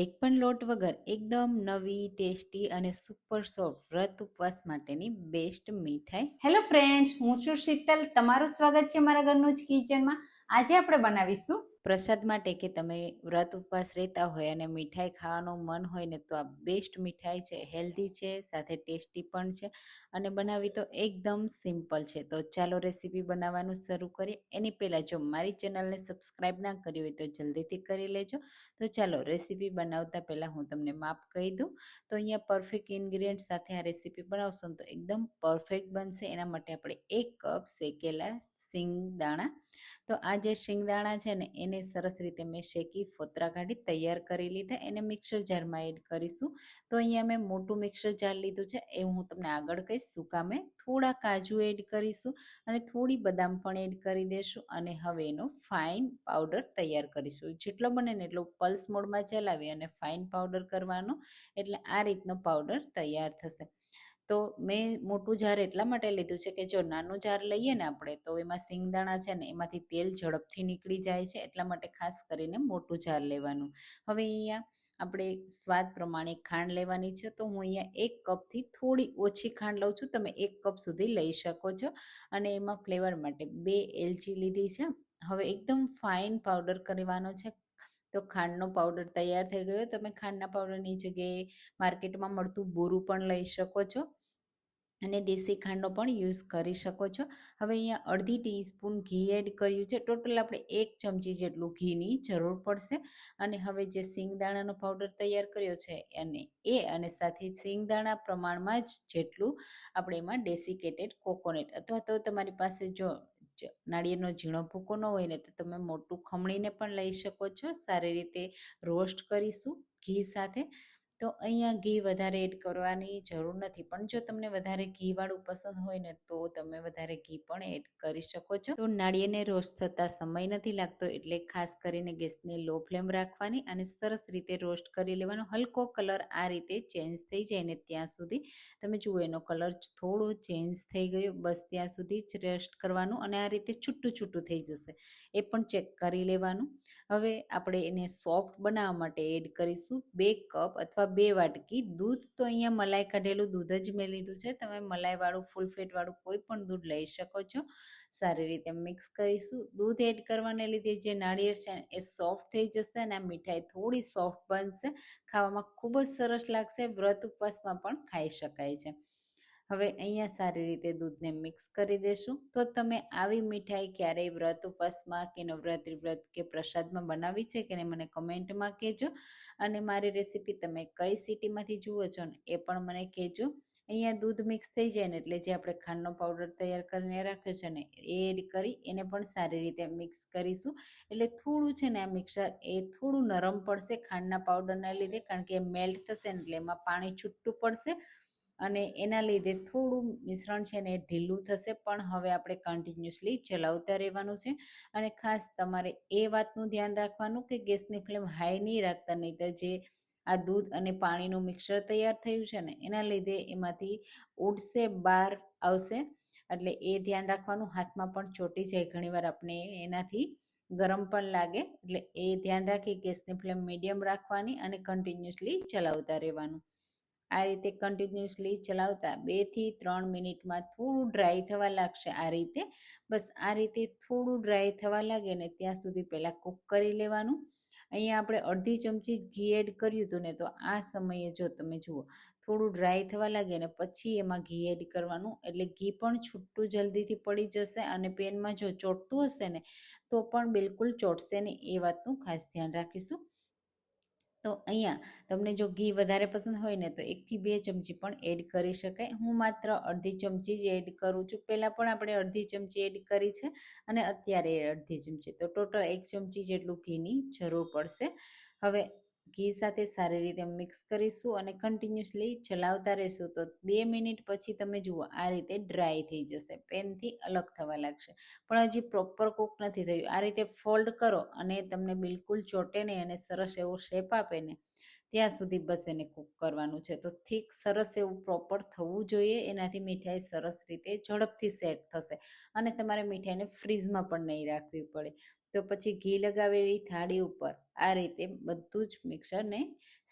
એક પણ લોટ વગર એકદમ નવી, ટેસ્ટી અને સુપર સોફ્ટ વ્રત ઉપવાસ માટેની બેસ્ટ મીઠાઈ. હેલો ફ્રેન્ડ્સ હું છું શીતલ. તમારું સ્વાગત છે મારા ઘરનું જ કિચનમાં આજે આપણે બનાવીશું પ્રસાદ માટે કે તમે વ્રત ઉપવાસ રહેતા હોય અને મીઠાઈ ખાવાનું મન હોય ને તો આ બેસ્ટ મીઠાઈ છે હેલ્ધી છે, સાથે ટેસ્ટી પણ છે અને બનાવવી તો એકદમ સિમ્પલ છે. તો ચાલો રેસીપી બનાવવાનું શરૂ કરીએ. એની પહેલાં જો મારી ચેનલને સબસ્ક્રાઈબ ના કરી હોય તો જલ્દીથી કરી લેજો. તો ચાલો રેસીપી બનાવતા પહેલાં હું તમને માપ કહી દઉં. તો અહીંયા પરફેક્ટ ઇન્ગ્રીડિયન્ટ સાથે આ રેસીપી બનાવશો તો એકદમ પરફેક્ટ બનશે. એના માટે આપણે એક કપ શેકેલા સિંગદાણા. તો આ જે શિંગદાણા છે ને, એને સરસ રીતે મેં શેકી, ફોતરા કાઢી, તૈયાર કરી લીધા. એને મિક્સર જારમાં એડ કરીશું. તો અહીંયા મેં મોટું મિક્સર જાર લીધું છે, એ હું તમને આગળ કહીશ. સૂકા મેં થોડા કાજુ એડ કરીશું અને થોડી બદામ પણ એડ કરી દઈશું અને હવે એનો ફાઇન પાવડર તૈયાર કરીશું. જેટલો બને ને એટલો પલ્સ મોડમાં ચલાવી અને ફાઇન પાવડર કરવાનો. એટલે આ રીતનો પાવડર તૈયાર થશે. તો મેં મોટું જાર એટલા માટે લીધું છે કે જો નાનું જાર લઈએ ને આપણે, તો એમાં સિંગદાણા છે ને એમાંથી તેલ ઝડપથી નીકળી જાય છે, એટલા માટે ખાસ કરીને મોટું જાર લેવાનું. હવે અહીંયા આપણે સ્વાદ પ્રમાણે ખાંડ લેવાની છે, તો હું અહીંયા એક કપથી થોડી ઓછી ખાંડ લઉં છું, તમે એક કપ સુધી લઈ શકો છો. અને એમાં ફ્લેવર માટે બે એલચી લીધી છે. હવે એકદમ ફાઇન પાવડર કરવાનો છે. તો ખાંડનો પાવડર તૈયાર થઈ ગયો. તમે ખાંડના પાવડરની જગ્યાએ માર્કેટમાં મળતું બોરું પણ લઈ શકો છો. અને દેશી ખાંડનો પણ યુઝ કરી શકો છો. હવે અહીંયા અડધી ટીસ્પૂન ઘી એડ કર્યું છે. ટોટલ આપણે એક ચમચી જેટલું ઘીની જરૂર પડશે. અને હવે જે સિંગદાણાનો પાવડર તૈયાર કર્યો છે અને એ અને સાથે સિંગદાણા પ્રમાણમાં જ જેટલું આપણે એમાં ડેસિકેટેડ કોકોનટ અથવા તો તમારી પાસે જો નાળિયેરનો ઝીણો ભૂકો ન હોય ને તો તમે મોટું ખમણીને પણ લઈ શકો છો. સારી રીતે રોસ્ટ કરીશું ઘી સાથે. તો અહીંયા ઘી વધારે એડ કરવાની જરૂર નથી. પણ જો તમને વધારે ઘીવાળું પસંદ હોય ને તો તમે વધારે ઘી પણ એડ કરી શકો છો. તો નાળિયેરને રોસ્ટ થતાં સમય નથી લાગતો એટલે ખાસ કરીને ગેસને લો ફ્લેમ રાખવાની અને સરસ રીતે રોસ્ટ કરી લેવાનો. હલકો કલર આ રીતે ચેન્જ થઈ જાય ને ત્યાં સુધી તમે જુઓ એનો કલર થોડો ચેન્જ થઈ ગયો. બસ ત્યાં સુધી જ રેસ્ટ કરવાનું અને આ રીતે છૂટું છૂટું થઈ જશે. એ પણ ચેક કરી લેવાનું. હવે આપણે એને સોફ્ટ બનાવવા માટે એડ કરીશું બે કપ અથવા બે વાટકી. દૂધ તો અહીંયા મલાઈ કાઢેલું, દૂધ જ મેં લીધું છે. તમે મલાઈવાળું, ફૂલ ફેટવાળું કોઈ પણ દૂધ લઈ શકો છો. સારી રીતે મિક્સ કરીશું. દૂધ એડ કરવાને લીધે જે નાળિયેર છે એ સોફ્ટ થઈ જશે અને આ મીઠાઈ થોડી સોફ્ટ બનશે. ખાવામાં ખૂબ જ સરસ લાગશે. વ્રત ઉપવાસમાં પણ ખાઈ શકાય છે. હવે અહીંયા સારી રીતે દૂધને મિક્સ કરી દેશું. તો તમે આવી મીઠાઈ ક્યારેય વ્રત, ઉપવાસમાં કે નવરાત્રિ વ્રત કે પ્રસાદમાં બનાવી છે કે મને કમેન્ટમાં કહેજો. અને મારી રેસીપી તમે કઈ સિટીમાંથી જુઓ છો ને એ પણ મને કહેજો. અહીંયા દૂધ મિક્સ થઈ જાય ને એટલે જે આપણે ખાંડનો પાવડર તૈયાર કરીને રાખ્યો છે ને એ એડ કરી એને પણ સારી રીતે મિક્સ કરીશું. એટલે થોડું છે ને આ મિક્સર એ થોડું નરમ પડશે ખાંડના પાવડરના લીધે કારણ કે મેલ્ટ થશે ને એટલે એમાં પાણી છૂટું પડશે. અને એના લીધે થોડું મિશ્રણ છે ને એ ઢીલું થશે, પણ હવે આપણે કન્ટિન્યુઅસલી ચલાવતા રહેવાનું છે. અને ખાસ તમારે એ વાતનું ધ્યાન રાખવાનું કે ગેસની ફ્લેમ હાઈ નહીં રાખતા, નહીં તો જે આ દૂધ અને પાણીનું મિક્સર તૈયાર થયું છે ને, એના લીધે એમાંથી ઉડશે, બહાર આવશે. એટલે એ ધ્યાન રાખવાનું. હાથમાં પણ ચોટી જાય, ઘણીવાર આપણે એનાથી ગરમ પણ લાગે. એટલે એ ધ્યાન રાખી ગેસની ફ્લેમ મીડિયમ રાખવાની અને કન્ટિન્યુઅસલી ચલાવતા રહેવાનું. આ રીતે કન્ટિન્યુઅસલી ચલાવતા બેથી ત્રણ મિનિટમાં થોડું ડ્રાય થવા લાગશે આ રીતે. બસ આ રીતે થોડું ડ્રાય થવા લાગે ને ત્યાં સુધી પહેલાં કૂક કરી લેવાનું. અહીંયા આપણે અડધી ચમચી ઘી એડ કર્યું હતું ને તો આ સમયે જો તમે જુઓ, થોડું ડ્રાય થવા લાગે ને પછી એમાં ઘી એડ કરવાનું એટલે ઘી પણ છૂટું જલ્દીથી પડી જશે અને પેનમાં જો ચોટતું હશે ને તો પણ બિલકુલ ચોટશે નહીં એ વાતનું ખાસ ધ્યાન રાખીશું. તો અહીંયા તમને જો ઘી વધારે પસંદ હોય ને, તો એકથી બે ચમચી પણ એડ કરી શકાય. હું માત્ર અડધી ચમચી જ એડ કરું છું. પહેલાં પણ આપણે અડધી ચમચી એડ કરી છે અને અત્યારે અડધી ચમચી. તો ટોટલ એક ચમચી જેટલું ઘીની જરૂર પડશે. હવે ઘી સાથે સારી રીતે મિક્સ કરીશું અને કન્ટિન્યુઅસલી ચલાવતા રહેશું. તો બે મિનિટ પછી તમે જુઓ, આ રીતે ડ્રાય થઈ જશે. પેનથી અલગ થવા લાગશે. પણ હજી પ્રોપર કૂક નથી થયું. આ રીતે ફોલ્ડ કરો અને તમને બિલકુલ ચોટે નહીં અને સરસ એવો શેપ આપે ને, ત્યાં સુધી બસ એને કૂક કરવાનું છે. તો થીક સરસ એવું પ્રોપર થવું જોઈએ. એનાથી મીઠાઈ સરસ રીતે ઝડપથી સેટ થશે. અને તમારે મીઠાઈને ફ્રીઝમાં પણ નહીં રાખવી પડે. તો પછી ઘી લગાવેલી થાળી ઉપર આ રીતે બધું જ મિક્સરને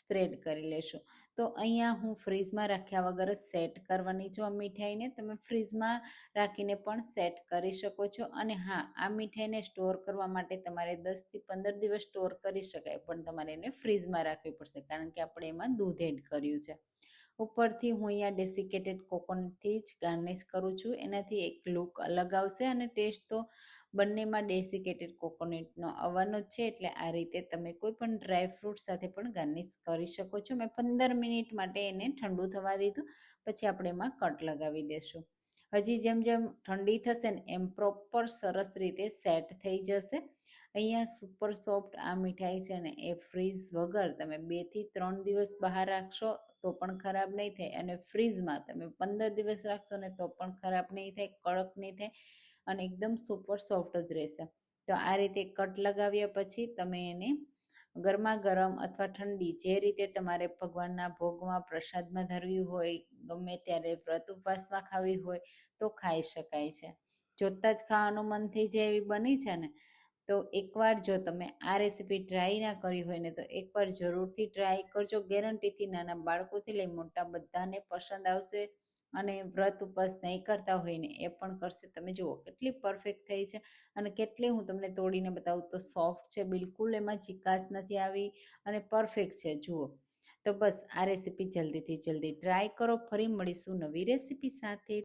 સ્પ્રેડ કરી લેશું. તો અહીંયા હું ફ્રીજમાં રાખ્યા વગર સેટ કરવાની છું આ મીઠાઈને. તમે ફ્રીજમાં રાખીને પણ સેટ કરી શકો છો. અને હા, આ મીઠાઈને સ્ટોર કરવા માટે તમારે દસથી પંદર દિવસ સ્ટોર કરી શકાય, પણ તમારે એને ફ્રીજમાં રાખવી પડશે, કારણ કે આપણે એમાં દૂધ એડ કર્યું છે. ઉપરથી હું અહીંયા ડેસિકેટેડ કોકોનટથી જ ગાર્નિશ કરું છું. એનાથી એક લુક અલગ આવશે અને ટેસ્ટ તો બંનેમાં ડેસિકેટેડ કોકોનટનો આવવાનો છે. એટલે આ રીતે તમે કોઈ પણ ડ્રાય ફ્રૂટ સાથે પણ ગાર્નિશ કરી શકો છો. મેં પંદર મિનિટ માટે એને ઠંડુ થવા દીધું. પછી આપણે એમાં કટ લગાવી દઈશું હજી જેમ જેમ ઠંડી થશે ને એમ પ્રોપર સરસ રીતે સેટ થઈ જશે. અહીંયા સુપર સોફ્ટ આ મીઠાઈ છે ને એ ફ્રીઝ વગર તમે બેથી ત્રણ દિવસ બહાર રાખશો તો પણ ખરાબ નહીં થાય અને ફ્રીઝમાં તમે પંદર દિવસ રાખશો ને તો પણ ખરાબ નહીં થાય, કડક નહીં થાય અને એકદમ સુપર સોફ્ટ જ રહેશે. તો આ રીતે કટ લગાવ્યા પછી તમે એને ગરમા ગરમ અથવા ઠંડી જે રીતે તમારે ભગવાનના ભોગમાં પ્રસાદમાં ધરવી હોય, ગમે ત્યારે વ્રત ઉપવાસમાં ખાવી હોય તો ખાઈ શકાય છે. જોતાં જ ખાવાનું મન થઈ જાય એવી બની છે ને તો એકવાર જો તમે આ રેસીપી ટ્રાય ના કરી હોય ને તો એકવાર જરૂરથી ટ્રાય કરજો. ગેરંટીથી નાના બાળકોથી લઈ મોટા બધાને પસંદ આવશે અને વ્રત ઉપવાસ નહીં કરતા હોય ને એ પણ કરશે. તમે જુઓ કેટલી પરફેક્ટ થઈ છે અને કેટલી હું તમને તોડીને બતાવું તો સોફ્ટ છે બિલકુલ, એમાં ચિકાસ નથી આવી અને પરફેક્ટ છે. જુઓ. તો બસ આ રેસીપી જલ્દીથી જલ્દી ટ્રાય કરો. ફરી મળીશું નવી રેસીપી સાથે.